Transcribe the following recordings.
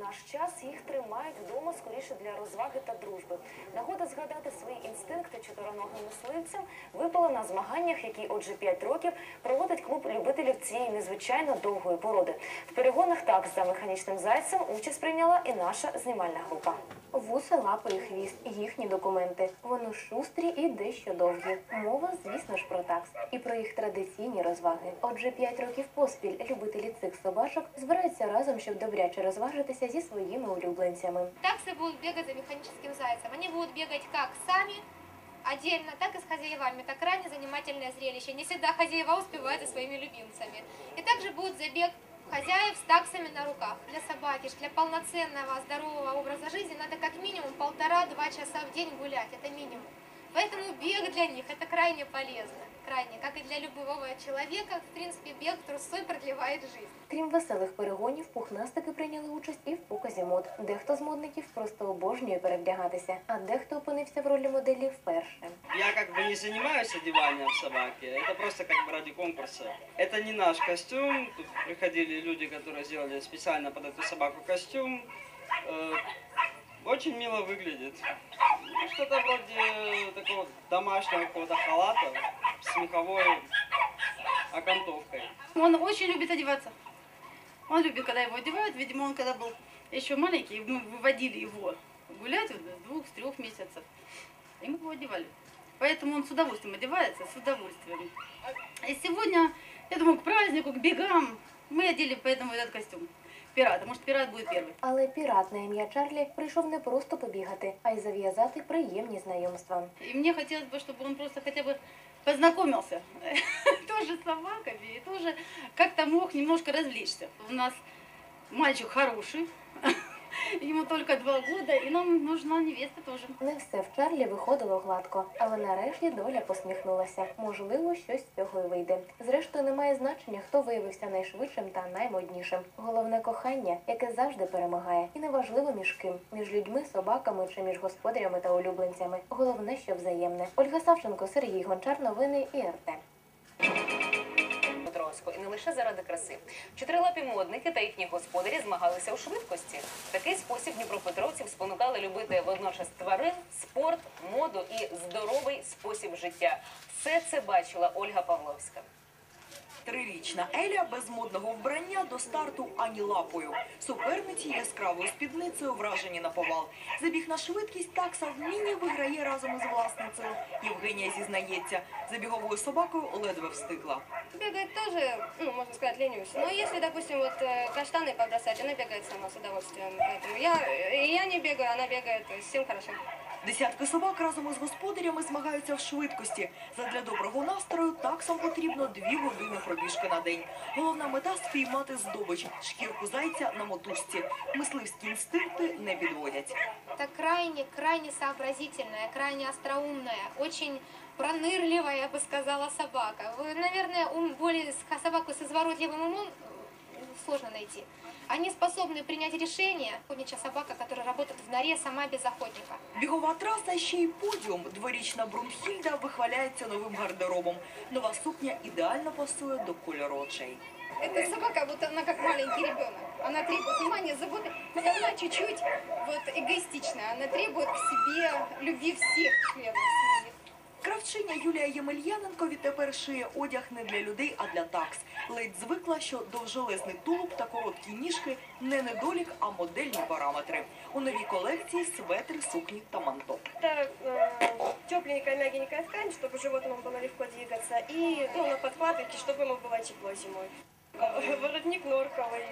наш час їх тримають вдома скоріше для розваги та дружби. Нагода згадати свої інстинкти чотироногим мисливцям випала на змаганнях, які отже 5 років проводить клуб любителів цієї незвичайно довгої породи. В перегонах так за механічним зайцем участь прийняла і наша знімальна група. Вуса, лапи і хвіст їхні документи. Вони шустрі і дещо довгі. Мова, звісно ж, про такс і про їх традиційні розваги. Отже, п'ять років поспіль любителі цих собачок збираються разом, щоб добряче розважитися зі своїми улюбленцями. Таксы будут бегать за механическим зайцем. Они будут бегать как сами, отдельно, так и с хозяевами. Это крайне занимательное зрелище. Не всегда хозяева успевают за своими любимцами. И также будет забег хозяев с таксами на руках. Для собаки, для полноценного здорового образа жизни надо как минимум полтора-два часа в день гулять. Это минимум. Поэтому бег для них это крайне полезно. Крайне, как и для любого человека, в принципе, бег трусой продлевает жизнь. Крім веселих перегонів, пухнастики прийняли участь і в показі мод. Дехто з модників просто обожнює перевдягатися, а дехто опинився в ролі моделі вперше. Я как бы не занимаюсь одеванием собаки, это просто как бы ради конкурса. Это не наш костюм, тут приходили люди, которые сделали специально под эту собаку костюм. Э, Очень мило выглядит. Ну, Что-то вроде такого домашнего какого-то халата с меховой окантовкой. Он очень любит одеваться. Он любит, когда его одевают. Видимо, он когда был еще маленький, мы выводили его гулять вот, с двух, с трех месяцев. И мы его одевали. Поэтому он с удовольствием одевается, с удовольствием. И сегодня, я думаю, к празднику, к бегам, мы одели поэтому этот костюм. Пирата. Может, пират будет первый. Але пірат на ім'я Чарлі прийшов не просто побігати, а й зав'язати приємні знайомства. И мне хотелось бы, чтобы он просто хотя бы познакомился тоже с собаками и тоже как-то мог немножко развлечься. У нас мальчик хороший, ему только два года, и нам нужна невеста тоже. Не все в Чарлі виходило гладко, але нарешті доля посміхнулася. Можливо, щось з цього й вийде. Зрештою, немає значення, хто виявився найшвидшим та наймоднішим. Головне кохання, яке завжди перемагає, і неважливо між ким між людьми, собаками чи між господарями та улюбленцями. Головне, що взаємне. Ольга Савченко, Сергій Гончар, новини і Петровську. І не лише заради краси. Чотирилапі модники та їхні господарі змагалися у швидкості. Такий спосіб дніпропетровців спонукали любити водночас тварин, спорт, моду і здоровий спосіб життя. Все це бачила Ольга Павловська. Трирічна Еля без модного вбрання до старту ані лапою. Суперниці яскравою спідницею вражені на повал. Забіг на швидкість такса вміння виграє разом із власницею. Євгенія зізнається, за біговою собакою ледве встигла. Бегает тоже, ну, можно сказать, ленюсь. Но если, допустим, вот э, каштаны побросать, она бегает сама с удовольствием. Поэтому я, э, я не бегаю, она бегает, то есть всем хорошо. Десятки собак разом із господарями змагаються в швидкості. Задля доброго настрою таксам потрібно дві години пробіжки на день. Головна мета спіймати здобич шкірку зайця на мотузці. Мисливські інстинкти не підводять. Это крайне, крайне сообразительная, крайне остроумная, очень пронырливая, я бы сказала, собака. Вы, наверное, ум, более с- собаку с изворотливым умом э, сложно найти. Они способны принять решение. Охотничья собака, которая работает в норе сама без охотника. Бігова траса ще й подіум. Дворічна Брунхільда вихваляється новим гардеробом. Нова сукня ідеально пасує до кольору очей. Эта собака, вот она как маленький ребенок. Она требует внимания, заботы, но она чуть-чуть вот эгоистичная. Она требует к себе любви всех членов семьи. Кравчиня Юлія Ємельяненко відтепер шиє одяг не для людей, а для такс. Ледь звикла, що довжелезний тулуб та короткі ніжки не недолік, а модельні параметри. У новій колекції светри, сукні та манто. Это э, тепленькая, мягенькая ткань, чтобы животному было легко двигаться, и ну, на подкладке, чтобы ему было тепло зимой. Э, Воротник норковый,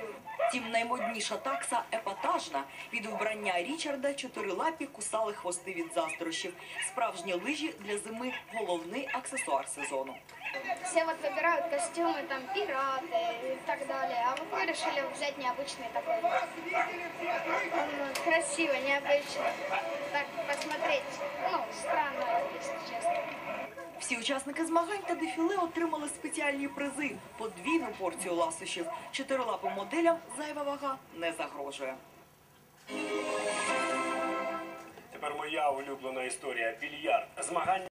Втім, наймодніша такса епатажна. Від вбрання Річарда чотирилапі кусали хвости від заздрощів. Справжні лижі для зими головний аксесуар сезону. Все вот выбирают костюмы, там, пираты и так далее. А вот мы решили взять необычный такой. Он красивый, необычный. Так, Всі учасники змагань та дефіле отримали спеціальні призи, подвійну порцію ласощів. Чотирилапим моделям зайва вага не загрожує. Тепер моя улюблена історія більярд. Змагання